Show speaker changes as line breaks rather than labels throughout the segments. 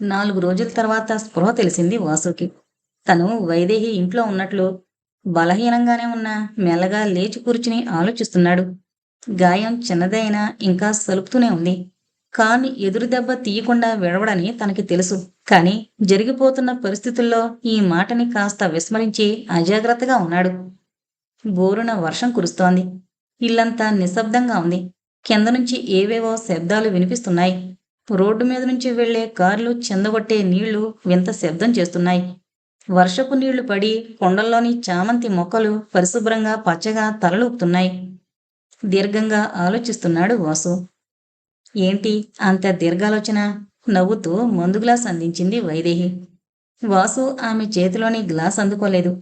నాలుగు రోజుల తర్వాత స్పృహ తెలిసింది వాసుకి. తను వైదేహి ఇంట్లో ఉన్నట్లు బలహీనంగానే ఉన్న మెల్లగా లేచి కూర్చుని ఆలోచిస్తున్నాడు. గాయం చిన్నదైనా ఇంకా సలుపుతూనే ఉంది. కాని ఎదురు దెబ్బ తీయకుండా విడవడని తనకి తెలుసు. కాని జరిగిపోతున్న పరిస్థితుల్లో ఈ మాటని కాస్త విస్మరించి అజాగ్రత్తగా ఉన్నాడు. బోరున వర్షం కురుస్తోంది. ఇల్లంతా నిశ్శబ్దంగా ఉంది. కింద నుంచి ఏవేవో శబ్దాలు వినిపిస్తున్నాయి. రోడ్డు మీద నుంచి వెళ్ళే కార్లు చెందగొట్టే నీళ్ళు వింత శబ్దం చేస్తున్నాయి. వర్షపు నీళ్ళు పడి కొండల్లోని చామంతి మొక్కలు పరిశుభ్రంగా పచ్చగా తలలూపుతున్నాయి. దీర్ఘంగా ఆలోచిస్తున్నాడు వాసు. ఏంటి అంత దీర్ఘాలోచన? నవ్వుతూ మందు గ్లాస్ అందించింది వైదేహి. వాసు ఆమె చేతిలోని గ్లాస్ అందుకోలేదు.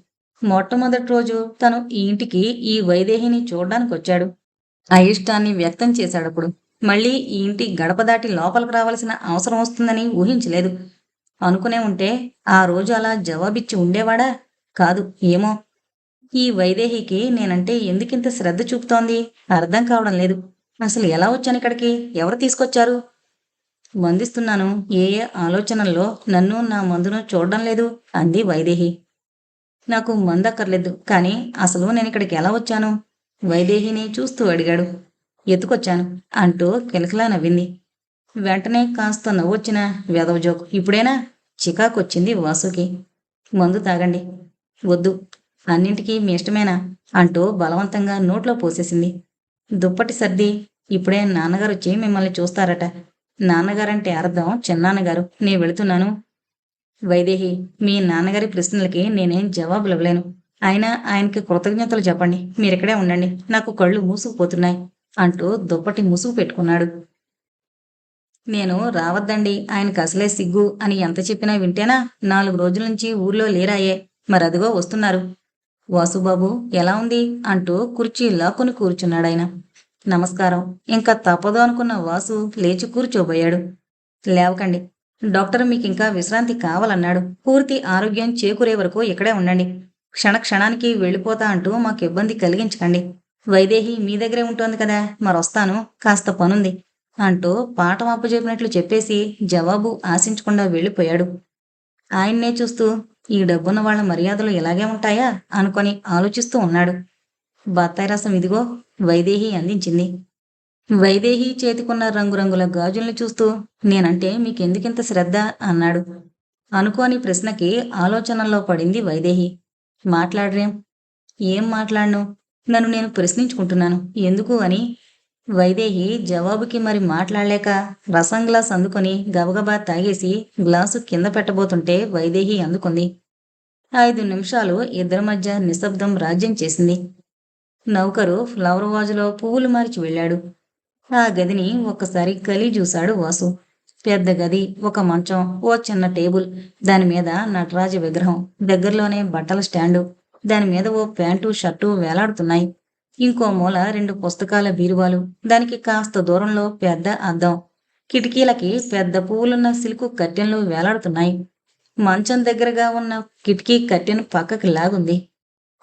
మొట్టమొదటి రోజు తను ఈ ఇంటికి ఈ వైదేహిని చూడ్డానికి వచ్చాడు అయిష్టాన్ని వ్యక్తం చేశాడప్పుడు. మళ్ళీ ఈ ఇంటి గడప దాటి లోపలికి రావాల్సిన అవసరం వస్తుందని ఊహించలేదు. అనుకునే ఉంటే ఆ రోజు అలా జవాబిచ్చి ఉండేవాడా? కాదు ఏమో. ఈ వైదేహికి నేనంటే ఎందుకింత శ్రద్ధ చూపుతోంది? అర్థం కావడం లేదు. అసలు ఎలా వచ్చాను ఇక్కడికి? ఎవరు తీసుకొచ్చారు? మందిస్తున్నాను ఏ ఏ ఆలోచనల్లో నన్ను నా మందును చూడడం లేదు అంది వైదేహి. నాకు మందక్కర్లేదు కానీ అసలు నేను ఇక్కడికి ఎలా వచ్చాను? వైదేహిని చూస్తూ అడిగాడు. ఎత్తుకొచ్చాను అంటూ కిలకిలా నవ్వింది. వెంటనే కాస్త నవ్వొచ్చిన వెదవజోకు ఇప్పుడేనా? చికాకొచ్చింది వాసుకి. మందు తాగండి. వద్దు. అన్నింటికీ మీ ఇష్టమేనా? అంటూ బలవంతంగా నోట్లో పోసేసింది. దుప్పటి సర్ది ఇప్పుడే నాన్నగారు వచ్చి మిమ్మల్ని చూస్తారట. నాన్నగారంటే అర్థం చిన్నాన్నగారు. నేను వెళుతున్నాను. వైదేహి మీ నాన్నగారి ప్రశ్నలకి నేనేం జవాబులు ఇవ్వలేను అయినా ఆయనకి కృతజ్ఞతలు చెప్పండి. మీరిక్కడే ఉండండి. నాకు కళ్ళు మూసుకుపోతున్నాయి. అంటూ దుప్పటి ముసుగు పెట్టుకున్నాడు. నేను రావద్దండి. ఆయనకు అసలే సిగ్గు. అని ఎంత చెప్పినా వింటేనా? నాలుగు రోజుల నుంచి ఊర్లో లేరాయే. మరదిగో వస్తున్నారు. వాసుబాబు ఎలా ఉంది అంటూ కుర్చీ లాక్కుని కూర్చున్నాడాయన నమస్కారం. ఇంకా తప్పదు అనుకున్న వాసు లేచి కూర్చోబోయాడు. లేవకండి. డాక్టర్ మీకు ఇంకా విశ్రాంతి కావాలన్నాడు. పూర్తి ఆరోగ్యం చేకూరే వరకు ఇక్కడే ఉండండి. క్షణ క్షణానికి వెళ్ళిపోతా అంటూ మాకు ఇబ్బంది కలిగించకండి. వైదేహి మీ దగ్గరే ఉంటోంది కదా మరొస్తాను కాస్త పనుంది అంటూ పాఠం అప్పచెప్పినట్లు చెప్పేసి జవాబు ఆశించకుండా వెళ్ళిపోయాడు. ఆయన్నే చూస్తూ ఈ డబ్బున్న వాళ్ళ మర్యాదలు ఇలాగే ఉంటాయా అనుకొని ఆలోచిస్తూ ఉన్నాడు. బత్తాయి రసం ఇదిగో వైదేహి అందించింది. వైదేహి చేతికున్న రంగురంగుల గాజుల్ని చూస్తూ నేనంటే మీకెందుకింత శ్రద్ధ అన్నాడు. అనుకోని ప్రశ్నకి ఆలోచనల్లో పడింది వైదేహి. మాట్లాడరేం? ఏం మాట్లాడను? నన్ను నేను ప్రశ్నించుకుంటున్నాను. ఎందుకు అని? వైదేహి జవాబుకి మరి మాట్లాడలేక రసం గ్లాస్ అందుకొని గబగబా తాగేసి గ్లాసు కింద పెట్టబోతుంటే వైదేహి అందుకుంది. ఐదు నిమిషాలు ఇద్దరి మధ్య నిశ్శబ్దం రాజ్యం చేసింది. నౌకరు ఫ్లవర్ వాజులో పువ్వులు మార్చి వెళ్ళాడు. ఆ గదిని ఒక్కసారి కలి చూశాడు వాసు. పెద్ద గది ఒక మంచం ఓ చిన్న టేబుల్ దాని మీద నటరాజ విగ్రహం దగ్గరలోనే బట్టల స్టాండు. దాని మీద ఓ ప్యాంటు షర్టు వేలాడుతున్నాయి. ఇంకో మూల రెండు పుస్తకాల బీరువాలు. దానికి కాస్త దూరంలో పెద్ద అద్దం. కిటికీలకి పెద్ద పువ్వులున్న సిల్కు కట్టెన్లు వేలాడుతున్నాయి. మంచం దగ్గరగా ఉన్న కిటికీ కట్టెను పక్కకి లాగుంది.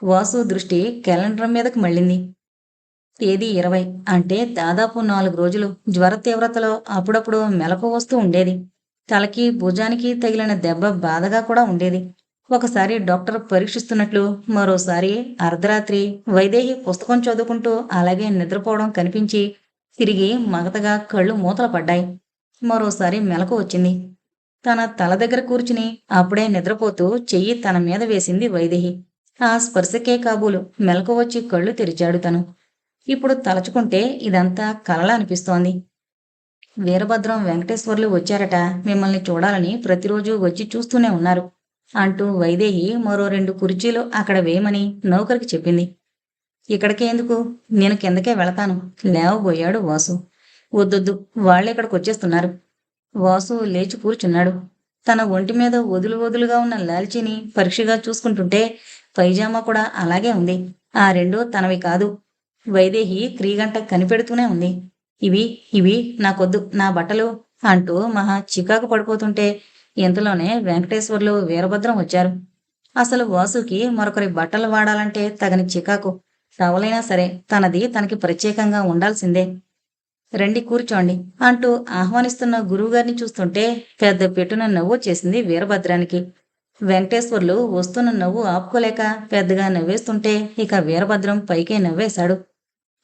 వాసు దృష్టి క్యాలెండర్ మీదకు మళ్ళింది. తేదీ ఇరవై అంటే దాదాపు నాలుగు రోజులు. జ్వర తీవ్రతలో అప్పుడప్పుడు మెలకు వస్తూ ఉండేది. తలకి భుజానికి తగిలిన దెబ్బ బాధగా కూడా ఉండేది. ఒకసారి డాక్టర్ పరీక్షిస్తున్నట్లు మరోసారి అర్ధరాత్రి వైదేహి పుస్తకం చదువుకుంటూ అలాగే నిద్రపోవడం కనిపించి తిరిగి మగతగా కళ్ళు మూతలు పడ్డాయి. మరోసారి మెలకు వచ్చింది. తన తల దగ్గర కూర్చుని అప్పుడే నిద్రపోతూ చెయ్యి తన మీద వేసింది వైదేహి. ఆ స్పర్శకే కాబూలు మెలకు వచ్చి కళ్ళు తెరిచాడు తను. ఇప్పుడు తలచుకుంటే ఇదంతా కలలా అనిపిస్తోంది. వీరభద్రం వెంకటేశ్వర్లు వచ్చారట. మిమ్మల్ని చూడాలని ప్రతిరోజు వచ్చి చూస్తూనే ఉన్నారు. అంటూ వైదేహి మరో రెండు కుర్చీలు అక్కడ వేయమని నౌకరికి చెప్పింది. ఇక్కడికే ఎందుకు? నేను కిందకే వెళతాను. లేవబోయాడు వాసు. వద్దొద్దు వాళ్ళే ఇక్కడికి వచ్చేస్తున్నారు. వాసు లేచి కూర్చున్నాడు. తన ఒంటి మీద వదులు వదులుగా ఉన్న లాల్చీని పరీక్షగా చూసుకుంటుంటే పైజామా కూడా అలాగే ఉంది. ఆ రెండు తనవి కాదు. వైదేహి క్రీగంట కనిపెడుతూనే ఉంది. ఇవి ఇవి నాకొద్దు నా బట్టలు అంటూ మహా చికాకు పడిపోతుంటే ఇంతలోనే వెంకటేశ్వర్లు వీరభద్రం వచ్చారు. అసలు వాసుకి మరొకరి బట్టలు వాడాలంటే తగని చికాకు. టవలైనా సరే తనది తనకి ప్రత్యేకంగా ఉండాల్సిందే. రండి కూర్చోండి అంటూ ఆహ్వానిస్తున్న గురువుగారిని చూస్తుంటే పెద్ద పెట్టున నవ్వు చేసింది వీరభద్రానికి. వెంకటేశ్వర్లు వస్తున్న నవ్వు ఆపుకోలేక పెద్దగా నవ్వేస్తుంటే ఇక వీరభద్రం పైకే నవ్వేశాడు.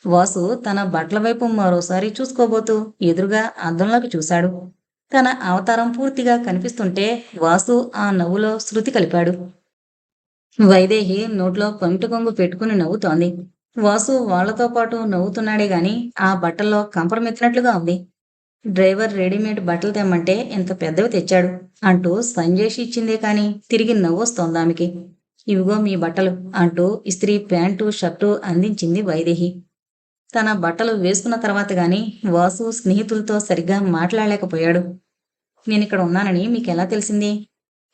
వాసు తన బట్టల వైపు మరోసారి చూసుకోబోతూ ఎదురుగా అద్దంలోకి చూశాడు. తన అవతారం పూర్తిగా కనిపిస్తుంటే వాసు ఆ నవ్వులో శృతి కలిపాడు. వైదేహి నోట్లో పమిటి కొంగు పెట్టుకుని నవ్వుతోంది. వాసు వాళ్ళతో పాటు నవ్వుతున్నాడే గాని ఆ బట్టల్లో కంపరమెత్తినట్లుగా ఉంది. డ్రైవర్ రెడీమేడ్ బట్టలు తెమ్మంటే ఇంత పెద్దవి తెచ్చాడు. అంటూ సంజేష్ ఇచ్చిందే కాని తిరిగి నవ్వొస్తోంది ఆమెకి ఇవిగో మీ బట్టలు అంటూ ఇస్త్రీ ప్యాంటు షర్టు అందించింది వైదేహి. తన బట్టలు వేసుకున్న తర్వాత గాని వాసు స్నేహితులతో సరిగ్గా మాట్లాడలేకపోయాడు. నేను ఇక్కడ ఉన్నానని మీకు ఎలా తెలిసింది?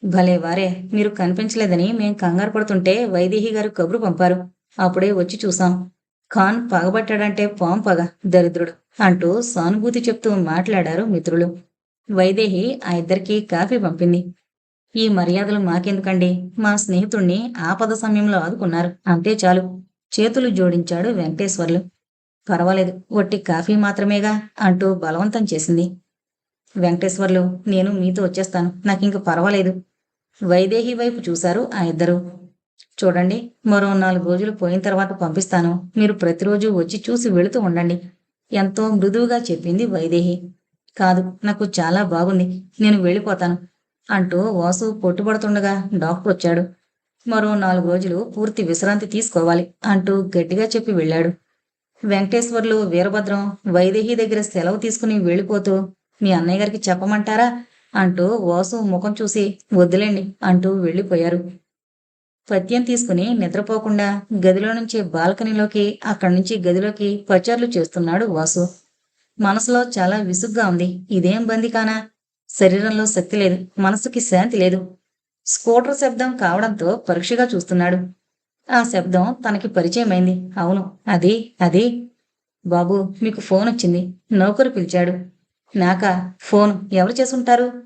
భలే వారే మీరు కనిపించలేదని మేం కంగారు పడుతుంటే వైదేహి గారు కబురు పంపారు. అప్పుడే వచ్చి చూసాం ఖాన్ పగబట్టాడంటే పాం పగ దరిద్రుడు అంటూ సానుభూతి చెప్తూ మాట్లాడారు మిత్రులు. వైదేహి ఆ ఇద్దరికి కాఫీ పంపింది. ఈ మర్యాదలు మాకెందుకండి? మా స్నేహితుణ్ణి ఆపద సమయంలో ఆదుకున్నారు. అంతే చాలు. చేతులు జోడించాడు వెంకటేశ్వర్లు. పర్వాలేదు ఒట్టి కాఫీ మాత్రమేగా అంటూ బలవంతం చేసింది. వెంకటేశ్వర్లు నేను మీతో వచ్చేస్తాను నాకింక పర్వాలేదు. వైదేహి వైపు చూశారు ఆ ఇద్దరు. చూడండి మరో నాలుగు రోజులు పోయిన తర్వాత పంపిస్తాను. మీరు ప్రతిరోజు వచ్చి చూసి వెళుతూ ఉండండి. ఎంతో మృదువుగా చెప్పింది వైదేహి. కాదు నాకు చాలా బాగుంది నేను వెళ్ళిపోతాను అంటూ వాసు పొట్టుబడుతుండగా డాక్టర్ వచ్చాడు. మరో నాలుగు రోజులు పూర్తి విశ్రాంతి తీసుకోవాలి అంటూ గట్టిగా చెప్పి వెళ్ళాడు. వెంకటేశ్వర్లు వీరభద్రం వైదేహి దగ్గర సెలవు తీసుకుని వెళ్ళిపోతూ మీ అన్నయ్య గారికి చెప్పమంటారా? అంటూ వాసు ముఖం చూసి వద్దులేండి అంటూ వెళ్ళిపోయారు. పద్యం తీసుకుని నిద్రపోకుండా గదిలో నుంచి బాల్కనీలోకి అక్కడి నుంచి గదిలోకి పచర్లు చేస్తున్నాడు వాసు. మనసులో చాలా విసుగ్గా ఉంది. ఇదేం బంది కానా శరీరంలో శక్తి లేదు. మనసుకి శాంతి లేదు స్కూటర్ శబ్దం కావడంతో పరీక్షగా చూస్తున్నాడు. ఆ శబ్దం తనకి పరిచయమైంది. అవును అది అది. బాబు మీకు ఫోన్ వచ్చింది. నౌకరు పిలిచాడు. నాకా ఫోన్ ఎవరు చేసుంటారు?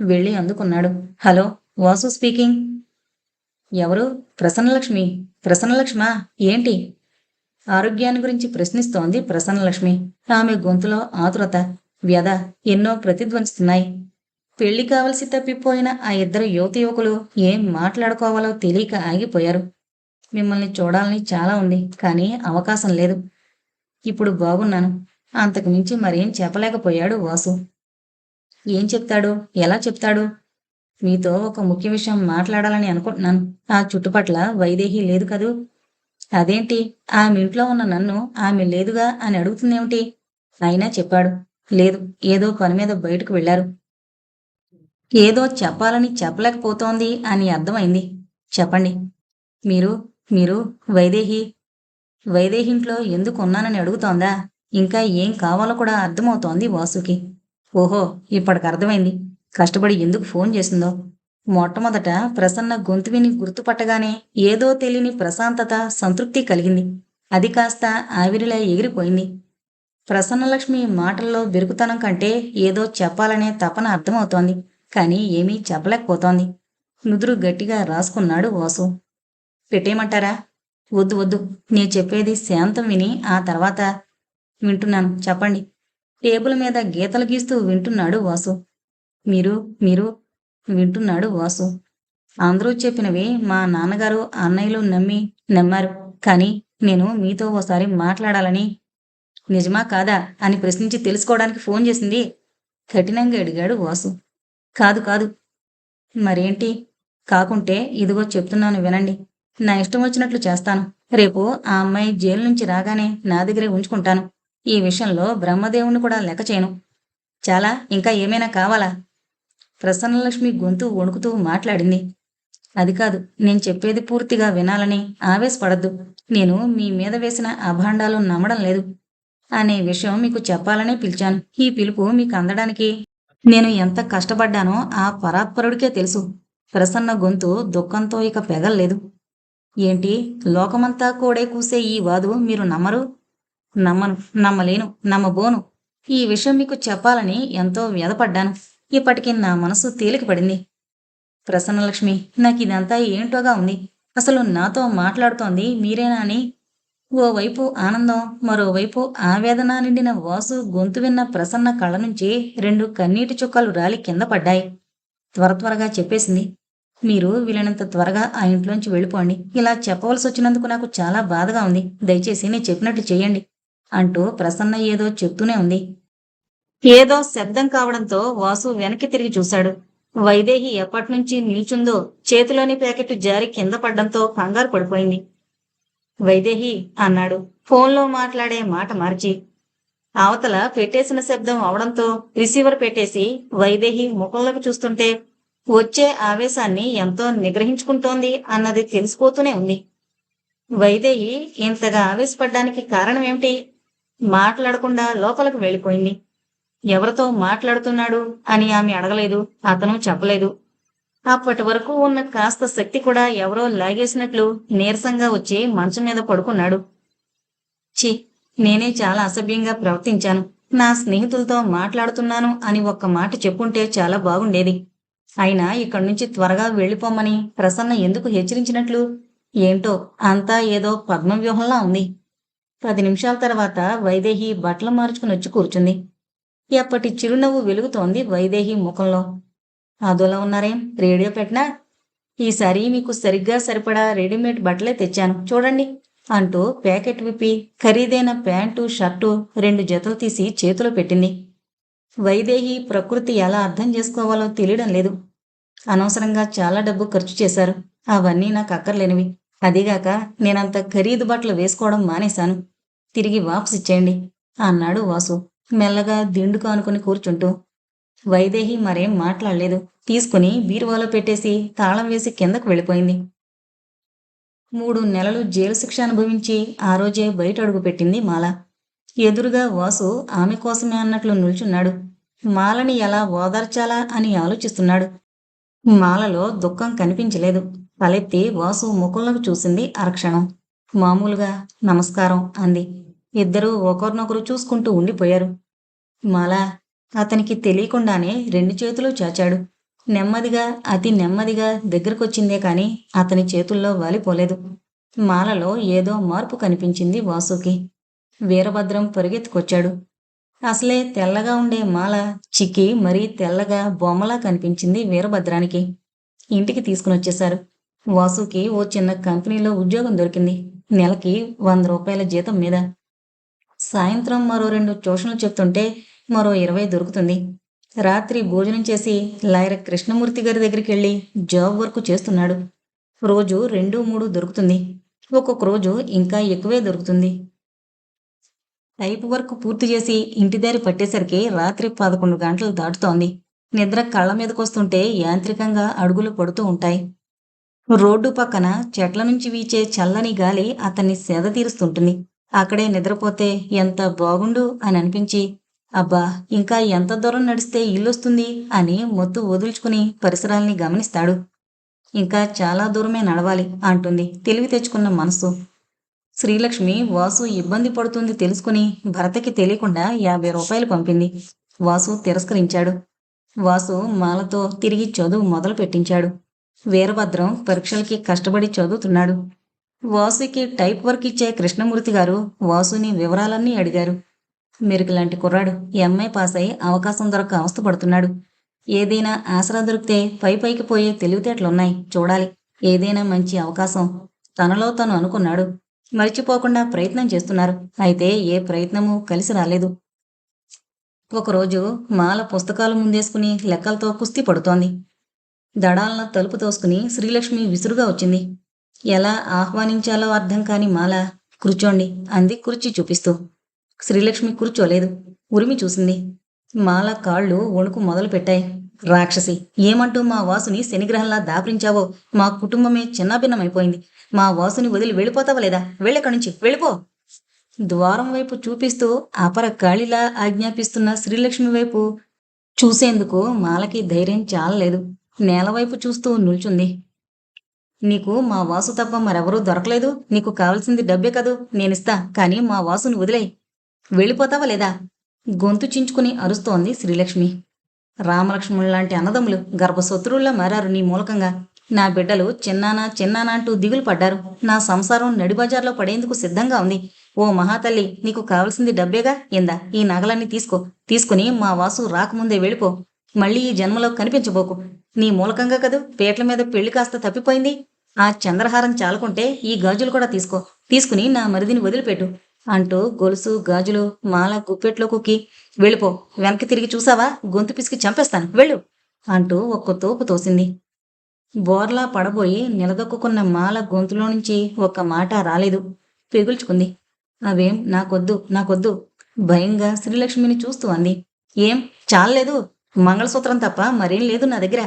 వెళ్ళి అందుకున్నాడు. Hello Vasu speaking. ఎవరు? ప్రసన్నలక్ష్మి. ప్రసన్నలక్ష్మా ఏంటి? ఆరోగ్యాన్ని గురించి ప్రశ్నిస్తోంది ప్రసన్నలక్ష్మి. ఆమె గొంతులో ఆతురత వ్యధ ఎన్నో ప్రతిధ్వనిస్తున్నాయి. పెళ్ళి కావలసి తప్పిపోయిన ఆ ఇద్దరు యువతి యువకులు ఏం మాట్లాడుకోవాలో తెలియక ఆగిపోయారు. మిమ్మల్ని చూడాలని చాలా ఉంది కానీ అవకాశం లేదు. ఇప్పుడు బాగున్నాను. అంతకు మించి మరేం చెప్పలేకపోయాడు వాసు. ఏం చెప్తాడు? ఎలా చెప్తాడు? మీతో ఒక ముఖ్య విషయం మాట్లాడాలని అనుకుంటున్నాను. ఆ చుట్టుపట్ల వైదేహి లేదు కదూ? అదేంటి? ఆమె ఇంట్లో ఉన్న నన్ను ఆమె లేదుగా అని అడుగుతుందేమిటి? అయినా చెప్పాడు. లేదు ఏదో పని మీద బయటకు వెళ్ళారు ఏదో చెప్పాలని చెప్పలేకపోతోంది అని అర్థమైంది. చెప్పండి. మీరు మీరు వైదేహి వైదేహి ఇంట్లో ఎందుకు ఉన్నానని అడుగుతోందా? ఇంకా ఏం కావాలో కూడా అర్థమవుతోంది వాసుకి. ఓహో ఇప్పటికి అర్థమైంది కష్టపడి ఎందుకు ఫోన్ చేసిందో? మొట్టమొదట ప్రసన్న గొంతు విని గుర్తుపట్టగానే ఏదో తెలియని ప్రశాంతత సంతృప్తి కలిగింది. అది కాస్త ఆవిరిలా ఎగిరిపోయింది. ప్రసన్నలక్ష్మి మాటల్లో బెరుకుతనం కంటే ఏదో చెప్పాలనే తపన అర్థమవుతోంది. కానీ ఏమీ చెప్పలేకపోతోంది. నుదురు గట్టిగా రాసుకున్నాడు వాసు. పెట్టేయమంటారా? వద్దు వద్దు. నేను చెప్పేది శాంతం విని ఆ తర్వాత వింటున్నాను. చెప్పండి. టేబుల్ మీద గీతలు గీస్తూ వింటున్నాడు వాసు. మీరు మీరు వింటున్నాడు వాసు. అందరూ చెప్పినవి మా నాన్నగారు అన్నయ్యలు నమ్మి నమ్మారు. కానీ నేను మీతో ఓసారి మాట్లాడాలని నిజమా కాదా అని ప్రశ్నించి తెలుసుకోవడానికి ఫోన్ చేసింది. కఠినంగా అడిగాడు వాసు. కాదు కాదు. మరేంటి? కాకుంటే ఇదిగో చెప్తున్నాను వినండి. నా ఇష్టం వచ్చినట్లు చేస్తాను. రేపు ఆ అమ్మాయి జైలు నుంచి రాగానే నా దగ్గరే ఉంచుకుంటాను. ఈ విషయంలో బ్రహ్మదేవుని కూడా లెక్క చేయను. చాలా ఇంకా ఏమైనా కావాలా? ప్రసన్నలక్ష్మి గొంతు వణుకుతూ మాట్లాడింది. అది కాదు నేను చెప్పేది పూర్తిగా వినాలని ఆవేశపడద్దు. నేను మీ మీద వేసిన అభాండాలు నమ్మడం లేదు. అనే విషయం మీకు చెప్పాలనే పిలిచాను. ఈ పిలుపు మీకు అందడానికి నేను ఎంత కష్టపడ్డానో ఆ పరాత్పరుడికే తెలుసు. ప్రసన్న గొంతు దుఃఖంతో ఇక పెగల్లేదు. ఏంటి? లోకమంతా కూడా కూసే ఈ వాదు మీరు నమ్మరు? నమ్మను నమ్మలేను నమ్మబోను. ఈ విషయం మీకు చెప్పాలని ఎంతో వ్యధపడ్డాను. ఇప్పటికి నా మనసు తేలికపడింది. ప్రసన్నలక్ష్మి నాకు ఇదంతా ఏంటోగా ఉంది? అసలు నాతో మాట్లాడుతోంది మీరేనా అని? ఓవైపు ఆనందం మరోవైపు ఆవేదన నిండిన వాసు గొంతు విన్న ప్రసన్న కళ్ళ నుంచి రెండు కన్నీటి చుక్కలు రాలి కింద పడ్డాయి. త్వర త్వరగా చెప్పేసింది. మీరు వీలైనంత త్వరగా ఆ ఇంట్లోంచి వెళ్ళిపోండి. ఇలా చెప్పవలసి వచ్చినందుకు నాకు చాలా బాధగా ఉంది. దయచేసి నేను చెప్పినట్టు చేయండి అంటూ ప్రసన్న ఏదో చెప్తూనే ఉంది. ఏదో శబ్దం కావడంతో వాసు వెనక్కి తిరిగి చూశాడు. వైదేహి ఎప్పటినుంచి నిల్చుందో చేతిలోని ప్యాకెట్ జారి కింద పడ్డంతో కంగారు పడిపోయింది. వైదేహి అన్నాడు. ఫోన్లో మాట్లాడే మాట మార్చి. అవతల పెట్టేసిన శబ్దం అవడంతో రిసీవర్ పెట్టేసి వైదేహి ముఖంలోకి చూస్తుంటే వచ్చే ఆవేశాన్ని ఎంతో నిగ్రహించుకుంటోంది అన్నది తెలిసిపోతూనే ఉంది. వైదేహి ఇంతగా ఆవేశపడ్డానికి కారణం ఏమిటి? మాట్లాడకుండా లోపలికి వెళ్ళిపోయింది. ఎవరితో మాట్లాడుతున్నాడు అని ఆమె అడగలేదు అతను చెప్పలేదు. అప్పటి వరకు ఉన్న కాస్త శక్తి కూడా ఎవరో లాగేసినట్లు నీరసంగా వచ్చి మంచం మీద పడుకున్నాడు. చి నేనే చాలా అసభ్యంగా ప్రవర్తించాను. నా స్నేహితులతో మాట్లాడుతున్నాను అని ఒక్క మాట చెప్పుంటే చాలా బాగుండేది. అయినా ఇక్కడి నుంచి త్వరగా వెళ్ళిపోమని ప్రసన్న ఎందుకు హెచ్చరించినట్లు? ఏంటో అంతా ఏదో పద్మవ్యూహంలా ఉంది. పది నిమిషాల తర్వాత వైదేహి బట్టలు మార్చుకుని వచ్చి కూర్చుంది. ఎప్పటి చిరునవ్వు వెలుగుతోంది వైదేహి ముఖంలో. అదోలా ఉన్నారేం? రేడియో పెట్టినా? ఈసారి మీకు సరిగ్గా సరిపడా రెడీమేడ్ బట్టలే తెచ్చాను. చూడండి అంటూ ప్యాకెట్ విప్పి ఖరీదైన ప్యాంటు షర్టు రెండు జతలు తీసి చేతిలో పెట్టింది. వైదేహి ప్రకృతి ఎలా అర్థం చేసుకోవాలో తెలియడం లేదు. అనవసరంగా చాలా డబ్బు ఖర్చు చేశారు. అవన్నీ నాకు అక్కర్లేనివి. అదిగాక నేనంత ఖరీదు బట్టలు వేసుకోవడం మానేశాను. తిరిగి వాపస్ ఇచ్చేయండి అన్నాడు వాసు మెల్లగా దిండుకు అనుకుని కూర్చుంటూ. వైదేహి మరేం మాట్లాడలేదు. తీసుకుని బీరువాలో పెట్టేసి తాళం వేసి కిందకు వెళ్ళిపోయింది. మూడు నెలలు జైలు శిక్ష అనుభవించి ఆ రోజే బయట అడుగు పెట్టింది మాల. ఎదురుగా వాసు ఆమె కోసమే అన్నట్లు నిల్చున్నాడు. మాలని ఎలా ఓదార్చాలా అని ఆలోచిస్తున్నాడు. మాలలో దుఃఖం కనిపించలేదు. తలెత్తి వాసు ముఖంలోకి చూసింది అరక్షణం. మామూలుగా నమస్కారం అంది. ఇద్దరూ ఒకరినొకరు చూసుకుంటూ ఉండిపోయారు. మాల అతనికి తెలియకుండానే రెండు చేతులు చాచాడు. నెమ్మదిగా అతి నెమ్మదిగా దగ్గరకొచ్చిందే కాని అతని చేతుల్లో వాలిపోలేదు. మాలలో ఏదో మార్పు కనిపించింది వాసుకి. వీరభద్రం పరిగెత్తుకొచ్చాడు. అసలే తెల్లగా ఉండే మాల చిక్కి మరీ తెల్లగా బొమ్మలా కనిపించింది వీరభద్రానికి. ఇంటికి తీసుకునొచ్చేశారు. వాసుకి ఓ చిన్న కంపెనీలో ఉద్యోగం దొరికింది. నెలకి వంద రూపాయల జీతం మీద. సాయంత్రం మరో రెండు ట్యూషన్లు చెప్తుంటే మరో ఇరవై దొరుకుతుంది. రాత్రి భోజనం చేసి లాయర కృష్ణమూర్తి గారి దగ్గరికి వెళ్ళి జాబ్ వర్క్ చేస్తున్నాడు. రోజు రెండు మూడు దొరుకుతుంది. ఒక్కొక్క రోజు ఇంకా ఎక్కువే దొరుకుతుంది. టైప్ వర్క్ పూర్తి చేసి ఇంటి దారి పట్టేసరికి రాత్రి పదకొండు గంటలు దాటుతోంది. నిద్ర కళ్ళ మీదకొస్తుంటే యాంత్రికంగా అడుగులు పడుతూ ఉంటాయి. రోడ్డు పక్కన చెట్ల నుంచి వీచే చల్లని గాలి అతన్ని సెద తీరుస్తుంటుంది. అక్కడే నిద్రపోతే ఎంత బాగుండు అని అనిపించి అబ్బా ఇంకా ఎంత దూరం నడిస్తే ఇల్లొస్తుంది అని మొత్తు వదులుచుకుని పరిసరాల్ని గమనిస్తాడు. ఇంకా చాలా దూరమే నడవాలి అంటుంది తెలివి తెచ్చుకున్న మనసు. శ్రీలక్ష్మి వాసు ఇబ్బంది పడుతుంది తెలుసుకుని భరతకి తెలియకుండా యాభై రూపాయలు పంపింది. వాసు తిరస్కరించాడు. వాసు మాలతో తిరిగి చదువు మొదలు పెట్టించాడు వీరభద్రం పరీక్షలకి కష్టపడి చదువుతున్నాడు. వాసుకి టైప్ వర్క్ ఇచ్చే కృష్ణమూర్తి గారు వాసుని వివరాలన్నీ అడిగారు. మెరుగు లాంటి కుర్రాడు ఎంఏ పాస్ అయి అవకాశం దొరక్క అవస్థపడుతున్నాడు. ఏదైనా ఆసరా దొరికితే పై పైకి పోయే తెలివితేటలున్నాయి. చూడాలి. ఏదైనా మంచి అవకాశం తనలో తను అనుకున్నాడు. మరిచిపోకుండా ప్రయత్నం చేస్తున్నారు. అయితే ఏ ప్రయత్నము కలిసి రాలేదు. ఒకరోజు మాల పుస్తకాలు ముందేసుకుని లెక్కలతో కుస్తీ పడుతోంది. దడాలన తలుపు తోసుకుని శ్రీలక్ష్మి విసురుగా వచ్చింది. ఎలా ఆహ్వానించాలో అర్థం కాని మాల కూర్చోండి అంది కుర్చీ చూపిస్తూ. శ్రీలక్ష్మి కూర్చోలేదు. ఉరిమి చూసింది. మాల కాళ్ళు వణుకు మొదలు పెట్టాయి రాక్షసి ఏమంటూ మా వాసుని శనిగ్రహంలా దాపరించావో? మా కుటుంబమే చిన్నాభిన్నమైపోయింది. మా వాసుని వదిలి వెళ్ళిపోతావా లేదా? వెళ్ళక్కడి నుంచి వెళ్ళిపో. ద్వారం వైపు చూపిస్తూ అపర కాళిలా ఆజ్ఞాపిస్తున్న శ్రీలక్ష్మి వైపు చూసేందుకు మాలకి ధైర్యం చాలలేదు. నేల వైపు చూస్తూ నిల్చుంది. నీకు మా వాసు తప్ప మరెవరూ దొరకలేదు. నీకు కావలసింది డబ్బే కదూ? నేనిస్తా. కానీ మా వాసుని వదిలే వెళ్ళిపోతావా లేదా? గొంతు చించుకుని అరుస్తోంది శ్రీలక్ష్మి. రామలక్ష్మణుడు లాంటి అన్నదమ్ములు గర్భశత్రువుల్లా మారారు నీ మూలకంగా. నా బిడ్డలు చిన్నానా చిన్నానా అంటూ దిగులు పడ్డారు. నా సంసారం నడిబజార్లో పడేందుకు సిద్ధంగా ఉంది. ఓ మహాతల్లి నీకు కావలసింది డబ్బేగా? ఇందా ఈ నగలన్నీ తీసుకో. తీసుకుని మా వాసు రాకముందే వెళ్ళిపో. మళ్ళీ ఈ జన్మలో కనిపించబోకు. నీ మూలకంగా కదూ? పేట్ల మీద పెళ్ళి కాస్త తప్పిపోయింది. ఆ చంద్రహారం చాలుకుంటే ఈ గాజులు కూడా తీసుకో. తీసుకుని నా మరిదిని వదిలిపెట్టు. అంటూ గొలుసు గాజులు మాల గుప్పెట్లో కుక్కి వెళ్ళిపో వెనక్కి తిరిగి చూసావా? గొంతు పిసికి చంపేస్తాను వెళ్ళు అంటూ ఒక్క తోపు తోసింది. బోర్లా పడబోయి నిలదొక్కున్న మాల గొంతులో నుంచి ఒక్క మాట రాలేదు. పెగుల్చుకుంది. అవేం నాకొద్దు నాకొద్దు భయంగా శ్రీలక్ష్మిని చూస్తూ అంది. ఏం చాలలేదు మంగళసూత్రం తప్ప మరేం లేదు నా దగ్గర.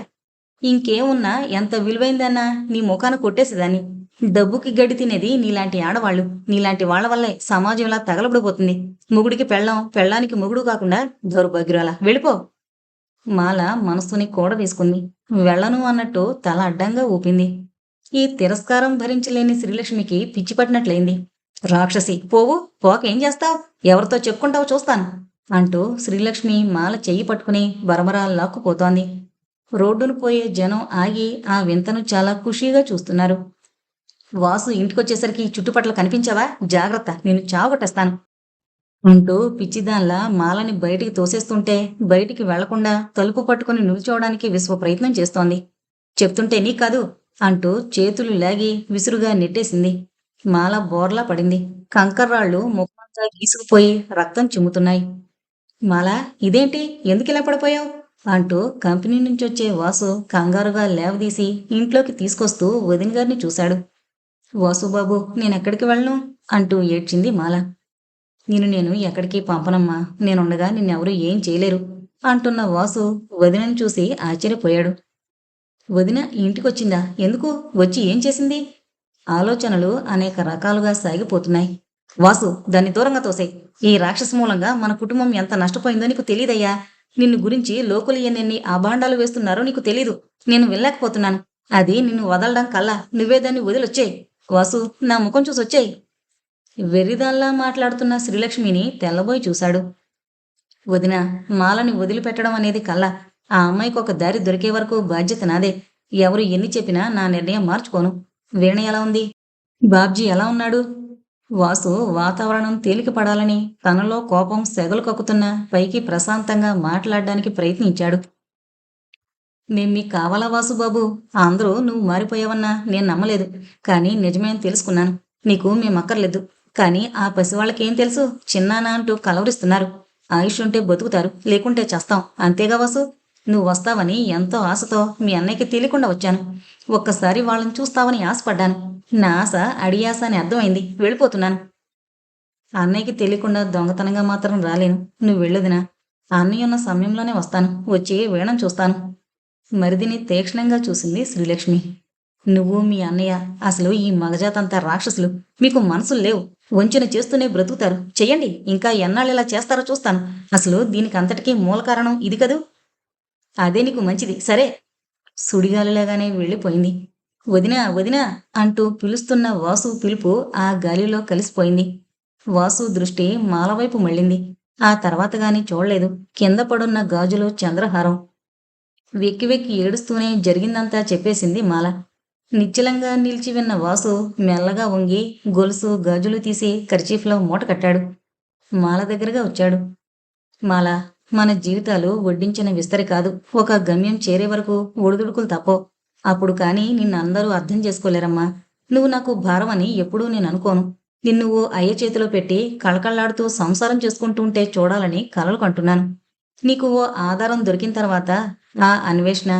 ఇంకేమున్నా ఎంత విలువైందన్నా నీ ముఖాన కొట్టేసేదాన్ని. డబ్బుకి గడి తినేది నీలాంటి ఆడవాళ్ళు. నీలాంటి వాళ్ళ వల్లే సమాజం ఇలా తగలబడిపోతుంది. ముగుడికి పెళ్ళం పెళ్ళానికి ముగుడు కాకుండా దౌర్భాగ్యురాల. వెళ్ళిపో. మాల మనసుని కూడ వేసుకుంది. వెళ్ళను అన్నట్టు తల అడ్డంగా ఊపింది. ఈ తిరస్కారం భరించలేని శ్రీలక్ష్మికి పిచ్చిపట్టినట్లయింది రాక్షసి పోవు పోకేం చేస్తావు? ఎవరితో చెప్పుకుంటావో చూస్తాను అంటూ శ్రీలక్ష్మి మాల చెయ్యి పట్టుకుని బరబరా లాక్కుపోతోంది. రోడ్డును పోయే జనం ఆగి ఆ వింతను చాలా ఖుషీగా చూస్తున్నారు. వాసు ఇంటికొచ్చేసరికి చుట్టుపట్ల కనిపించావా? జాగ్రత్త నేను చావగొట్టేస్తాను. అంటూ పిచ్చిదాన్లా మాలని బయటికి తోసేస్తుంటే బయటికి వెళ్ళకుండా తలుపు పట్టుకుని నిల్చోవడానికి విశ్వ ప్రయత్నం చేస్తోంది. చెప్తుంటే నీ కాదు అంటూ చేతులు లాగి విసురుగా నెట్టేసింది. మాల బోర్లా పడింది. కంకర్రాళ్ళు ముఖమంతా గీసుకుపోయి రక్తం చిమ్ముతున్నాయి. మాల ఇదేంటి? ఎందుకు ఇలా పడిపోయావు? అంటూ కంపెనీ నుంచి వచ్చే వాసు కంగారుగా లేవదీసి ఇంట్లోకి తీసుకొస్తూ వదిన గారిని చూశాడు. వాసుబాబు నేనెక్కడికి వెళ్ళను? అంటూ ఏడ్చింది మాల. నేను నేను ఎక్కడికి పంపనమ్మా? నేనుండగా నిన్నెవరూ ఏం చేయలేరు అంటున్న వాసు వదినని చూసి ఆశ్చర్యపోయాడు. వదిన ఇంటికొచ్చిందా? ఎందుకు? వచ్చి ఏం చేసింది? ఆలోచనలు అనేక రకాలుగా సాగిపోతున్నాయి. వాసు దాన్ని దూరంగా తోసేయ్. ఈ రాక్షస మూలంగా మన కుటుంబం ఎంత నష్టపోయిందో నీకు తెలియదయ్యా నిన్ను గురించి లోకులు ఎన్నెన్ని అభాండాలు వేస్తున్నారో నీకు తెలీదు. నేను వెళ్ళలేకపోతున్నాను అది నిన్ను వదలడం కల్లా. నువ్వే దాన్ని వదిలొచ్చేయి. వాసు నా ముఖం చూసి వచ్చాయి వెర్రిదాల్లా మాట్లాడుతున్న శ్రీలక్ష్మిని తెల్లబోయి చూశాడు. వదిన మాలని వదిలిపెట్టడం అనేది కల్లా ఆ అమ్మాయికి ఒక దారి దొరికే వరకు బాధ్యత నాదే. ఎవరు ఎన్ని చెప్పినా నా నిర్ణయం మార్చుకోను. వీణ ఎలా ఉంది? బాబ్జీ ఎలా ఉన్నాడు? వాసు వాతావరణం తేలిక పడాలని తనలో కోపం సెగలు కక్కుతున్న పైకి ప్రశాంతంగా మాట్లాడడానికి ప్రయత్నించాడు. మేం మీకు కావాలా వాసు బాబు అందరూ నువ్వు మారిపోయావన్నా నేను నమ్మలేదు. కానీ నిజమే తెలుసుకున్నాను. నీకు మేమక్కర్లేదు కానీ ఆ పసివాళ్ళకేం తెలుసు? చిన్నానా అంటూ కలవరిస్తున్నారు. ఆయుష్ ఉంటే బతుకుతారు. లేకుంటే చస్తాం. అంతేగా వాసు? నువ్వు వస్తావని ఎంతో ఆశతో మీ అన్నయ్యకి తెలియకుండా వచ్చాను. ఒక్కసారి వాళ్ళని చూస్తావని ఆశపడ్డాను. నా ఆశ అడియాస అని అర్థమైంది. వెళ్ళిపోతున్నాను. అన్నయ్యకి తెలియకుండా దొంగతనంగా మాత్రం రాలేను. నువ్వు వెళ్ళదినా? అన్నయ్య ఉన్న సమయంలోనే వస్తాను. వచ్చి వీణం చూస్తాను. మరిదిని తీక్షణంగా చూసింది శ్రీలక్ష్మి. నువ్వు మీ అన్నయ్య. అసలు ఈ మగజాతంతా రాక్షసులు. మీకు మనసులు లేవు. వంచన చేస్తూనే బ్రతుకుతారు. చెయ్యండి. ఇంకా ఎన్నాళ్ళు ఇలా చేస్తారో చూస్తాను. అసలు దీనికి అంతటికీ మూల కారణం ఇది కదూ? అదే నీకు మంచిది. సరే. సుడిగాలిలాగానే వెళ్ళిపోయింది. వదినా వదినా అంటూ పిలుస్తున్న వాసు పిలుపు ఆ గాలిలో కలిసిపోయింది. వాసు దృష్టి మాలవైపు మళ్ళింది. ఆ తర్వాత గాని చూడలేదు. కింద పడున్న గాజులో చంద్రహారం. వెక్కి వెక్కి ఏడుస్తూనే జరిగిందంతా చెప్పేసింది మాల. నిశ్చలంగా నిలిచి విన్న వాసు మెల్లగా వంగి గొలుసు గాజులు తీసి కర్చీఫ్లో మూట కట్టాడు. మాల దగ్గరగా వచ్చాడు. మాల మన జీవితాలు వడ్డించిన విస్తరి కాదు. ఒక గమ్యం చేరే వరకు ఒడిదుడుకులు తప్పో అప్పుడు కానీ నిన్ను అందరూ అర్థం చేసుకోలేరమ్మా. నువ్వు నాకు భారం అని ఎప్పుడూ నేను అనుకోను. నిన్ను ఓ అయ్య చేతిలో పెట్టి కళకళ్ళాడుతూ సంసారం చేసుకుంటూ ఉంటే చూడాలని కలలు కంటున్నాను. నీకు ఓ ఆధారం దొరికిన తర్వాత ఆ అన్వేషణ.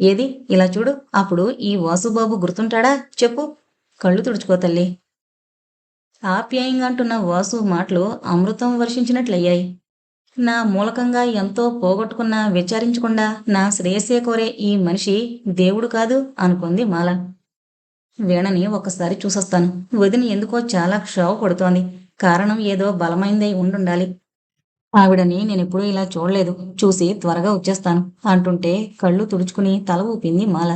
ఏది? ఇలా చూడు. అప్పుడు ఈ వాసుబాబు గుర్తుంటాడా? చెప్పు. కళ్ళు తుడుచుకో తల్లి. ఆప్యాయంగా అంటున్న వాసు మాటలు అమృతం వర్షించినట్లయ్యాయి. నా మూలకంగా ఎంతో పోగొట్టుకున్నా విచారించకుండా నా శ్రేయస్సే కోరే ఈ మనిషి దేవుడు కాదు అనుకుంది మాల. వీణని ఒకసారి చూసొస్తాను. వదిన ఎందుకో చాలా క్షోభ పడుతోంది కారణం ఏదో బలమైందై ఉండుండాలి. ఆవిడని నేనెప్పుడూ ఇలా చూడలేదు. చూసి త్వరగా వచ్చేస్తాను అంటుంటే కళ్ళు తుడుచుకుని తల ఊపింది మాల.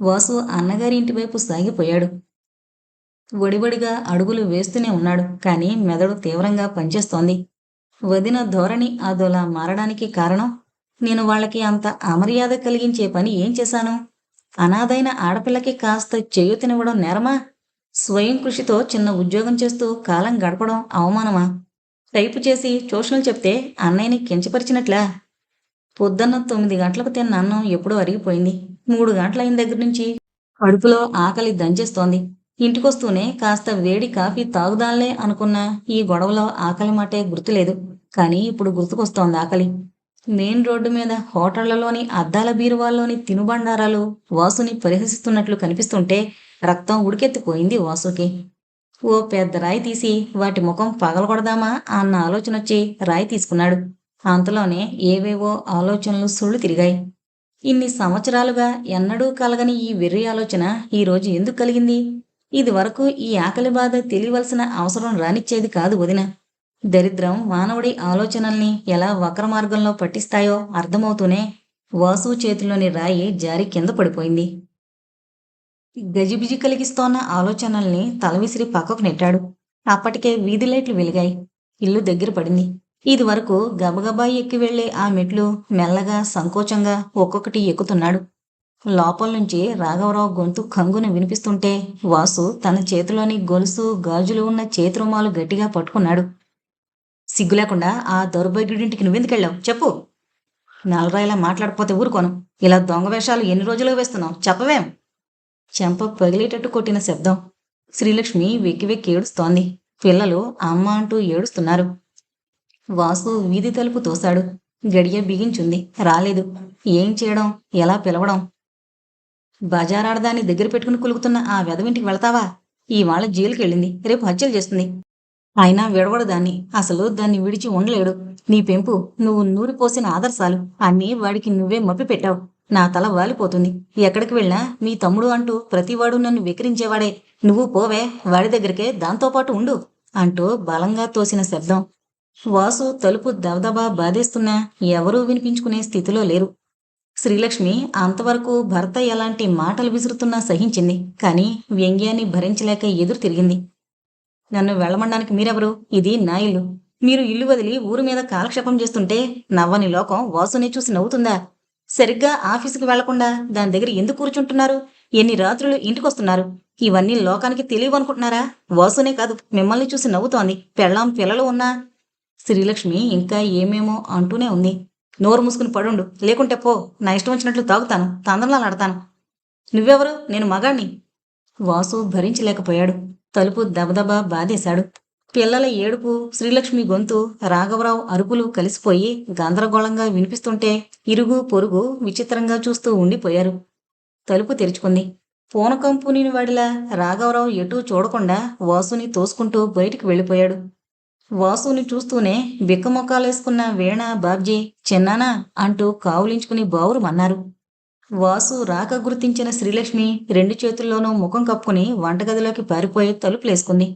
వాసు అన్నగారి ఇంటి వైపు సాగిపోయాడు. ఒడిబడిగా అడుగులు వేస్తూనే ఉన్నాడు కానీ మెదడు తీవ్రంగా పనిచేస్తోంది. వదిన ధోరణి అదోలా మారడానికి కారణం? నేను వాళ్ళకి అంత అమర్యాద కలిగించే పని ఏం చేశాను? అనాథైన ఆడపిల్లకి కాస్త చేయూతనివ్వడం నేరమా? స్వయం కృషితో చిన్న ఉద్యోగం చేస్తూ కాలం గడపడం అవమానమా? టైపు చేసి ట్యూషన్లు చెప్తే అన్నయ్యని కించపరిచినట్లా. పొద్దున్న తొమ్మిది గంటలకు తిన్న అన్నం ఎప్పుడో అరిగిపోయింది. మూడు గంటలైన దగ్గర నుంచి కడుపులో ఆకలి దంచేస్తోంది. ఇంటికొస్తూనే కాస్త వేడి కాఫీ తాగుదాంలే అనుకున్న ఈ గొడవలో ఆకలి మాటే గుర్తులేదు. కానీ ఇప్పుడు గుర్తుకొస్తోంది ఆకలి. మెయిన్ రోడ్డు మీద హోటళ్ళలోని అద్దాల బీరువాల్లోని తినుబండారాలు వాసుని పరిహసిస్తున్నట్లు కనిపిస్తుంటే రక్తం ఉడికెత్తిపోయింది వాసుకి. ఓ పెద్ద రాయి తీసి వాటి ముఖం పగలగొడదామా అన్న ఆలోచన వచ్చి రాయి తీసుకున్నాడు. అంతలోనే ఏవేవో ఆలోచనలు సుళ్ళు తిరిగాయి. ఇన్ని సంవత్సరాలుగా ఎన్నడూ కలగని ఈ వెర్రి ఆలోచన ఈరోజు ఎందుకు కలిగింది? ఇది వరకు ఈ ఆకలి బాధ తెలియవలసిన అవసరం రానిచ్చేది కాదు వదిన. దరిద్రం మానవుడి ఆలోచనల్ని ఎలా వక్ర మార్గంలో పట్టిస్తాయో అర్థమవుతూనే వాసు చేతిలోని రాయి జారి కింద పడిపోయింది. గజిబిజి కలిగిస్తోన్న ఆలోచనల్ని తలవిసిరి పక్కకు నెట్టాడు. అప్పటికే వీధి లైట్లు వెలిగాయి. ఇల్లు దగ్గర పడింది. ఇది వరకు గబగబా ఎక్కి వెళ్ళే ఆ మెట్లు మెల్లగా సంకోచంగా ఒక్కొక్కటి ఎక్కుతున్నాడు. లోపల నుంచి రాఘవరావు గొంతు కంగున వినిపిస్తుంటే వాసు తన చేతిలోని గొలుసు గాజులు ఉన్న చేతి రుమాలు గట్టిగా పట్టుకున్నాడు. సిగ్గు లేకుండా ఆ దౌర్భాగ్యుడింటికి నువ్వెందుకెళ్ళావు? చెప్పు. నలరాయిలా మాట్లాడకపోతే ఊరుకోను. ఇలా దొంగ వేషాలు ఎన్ని రోజులు వేస్తున్నావు? చెప్పవేం? చెంప పగిలేటట్టు కొట్టిన శబ్దం. శ్రీలక్ష్మి వెక్కి వెక్కి ఏడుస్తోంది. పిల్లలు అమ్మ అంటూ ఏడుస్తున్నారు. వాసు వీధి తలుపు తోశాడు. గడియ బిగించుంది. రాలేదు. ఏం చేయడం? ఎలా పిలవడం? బజారాడదాన్ని దగ్గర పెట్టుకుని కులుకుతున్న ఆ వెదవింటికి వెళతావా? ఇవాళ జైలుకెళ్ళింది. రేపు హత్యలు చేస్తుంది. అయినా విడవడు దాన్ని. అసలు దాన్ని విడిచి ఉండలేడు. నీ పెంపు నువ్వు నూరిపోసిన ఆదర్శాలు. అన్నీ వాడికి నువ్వే మప్పి పెట్టావు. నా తల వాలిపోతుంది. ఎక్కడికి వెళ్ళినా మీ తమ్ముడు అంటూ ప్రతివాడు నన్ను వెకిరించేవాడే నువ్వు పోవే వాడి దగ్గరికే దాంతోపాటు ఉండు అంటూ బలంగా తోసిన శబ్దం. వాసు తలుపు దబదబా బాధేస్తున్నా ఎవరూ వినిపించుకునే స్థితిలో లేరు. శ్రీలక్ష్మి అంతవరకు భర్త ఎలాంటి మాటలు విసురుతున్నా సహించింది కానీ వ్యంగ్యాన్ని భరించలేక ఎదురు తిరిగింది. నన్ను వెళ్ళమనడానికి మీరెవరు? ఇది నా ఇల్లు. మీరు ఇల్లు వదిలి ఊరు మీద కాలక్షేపం చేస్తుంటే నవ్వని లోకం వాసుని చూసి నవ్వుతుందా? సరిగ్గా ఆఫీసుకి వెళ్ళకుండా దాని దగ్గర ఎందుకు కూర్చుంటున్నారు? ఎన్ని రాత్రులు ఇంటికొస్తున్నారు? ఇవన్నీ లోకానికి తెలియవనుకుంటున్నారా? వాసునే కాదు మిమ్మల్ని చూసి నవ్వుతోంది. పెళ్ళాం పిల్లలు ఉన్నా? శ్రీలక్ష్మి ఇంకా ఏమేమో అంటూనే ఉంది. నోరు మూసుకుని పడుండు. లేకుంటే పో నా ఇష్టం వచ్చినట్లు తాగుతాను తందనలాడతాను నువ్వెవరు? నేను మగాణ్ణి. వాసు భరించలేకపోయాడు. తలుపు దబదబా బాధేశాడు. పిల్లల ఏడుపు శ్రీలక్ష్మి గొంతు రాఘవరావు అరుపులు కలిసిపోయి గందరగోళంగా వినిపిస్తుంటే ఇరుగు పొరుగు విచిత్రంగా చూస్తూ ఉండిపోయారు. తలుపు తెరుచుకుంది. పూనకంపునిని వాడిలా రాఘవరావు ఎటూ చూడకుండా వాసుని తోసుకుంటూ బయటికి వెళ్ళిపోయాడు. వాసుని చూస్తూనే బిక్కమొక్కాలేసుకున్న వీణ బాబ్జీ చిన్నానా అంటూ కావులించుకుని బావురుమన్నారు. వాసు రాక గుర్తించిన శ్రీలక్ష్మి రెండు చేతుల్లోనూ ముఖం కప్పుకుని వంటగదిలోకి పారిపోయి తలుపులేసుకుంది.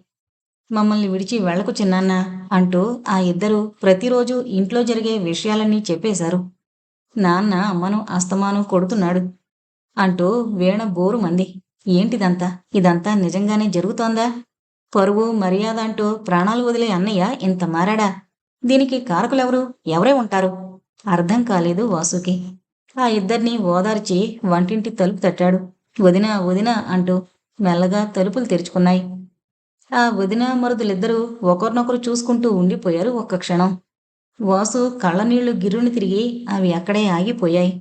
మమ్మల్ని విడిచి వెళ్ళకు చిన్నాన్న అంటూ ఆ ఇద్దరు ప్రతిరోజు ఇంట్లో జరిగే విషయాలన్నీ చెప్పేశారు. నాన్న అమ్మను అస్తమాను కొడుతున్నాడు అంటూ వీణ బోరు మంది ఏంటిదంతా? ఇదంతా నిజంగానే జరుగుతోందా? పరువు మర్యాద అంటూ ప్రాణాలు వదిలే అన్నయ్య ఇంత మారాడా? దీనికి కారకులెవరు? ఎవరే ఉంటారు? అర్థం కాలేదు వాసుకి. ఆ ఇద్దరిని ఓదార్చి వంటింటి తలుపు తట్టాడు. వదిన వదిన అంటూ మెల్లగా తలుపులు తెరుచుకున్నాయి. ఆ వదిన మరుదులిద్దరూ ఒకరినొకరు చూసుకుంటూ ఉండిపోయారు ఒక్క క్షణం. వాసు కళ్ళనీళ్ళు గిర్రుని తిరిగి అవి అక్కడే ఆగిపోయాయి.